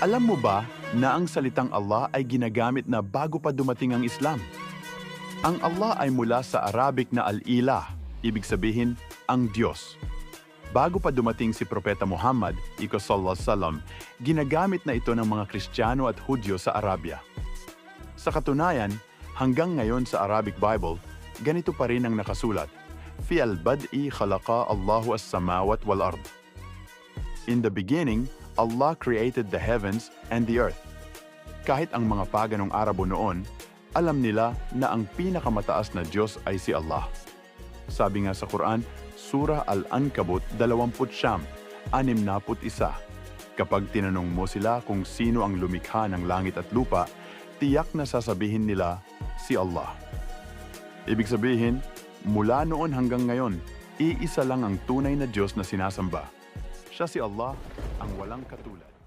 Alam mo ba na ang salitang Allah ay ginagamit na bago pa dumating ang Islam? Ang Allah ay mula sa Arabic na al-ilah, ibig sabihin, ang Diyos. Bago pa dumating si Propeta Muhammad, iko ginagamit na ito ng mga Kristiyano at Hudyo sa Arabia. Sa katunayan, hanggang ngayon sa Arabic Bible, ganito pa rin ang nakasulat, Fi al-bad'i khalaqa Allahu as-samawat wal-ard. In the beginning, Allah created the heavens and the earth. Kahit ang mga paganong Arabo noon, alam nila na ang pinakamataas na Diyos ay si Allah. Sabi nga sa Quran, Surah Al-Ankabut 20 siyam, 61. Kapag tinanong mo sila kung sino ang lumikha ng langit at lupa, tiyak na sasabihin nila, si Allah. Ibig sabihin, mula noon hanggang ngayon, iisa lang ang tunay na Diyos na sinasamba. Siya si Allah, ang walang katulad.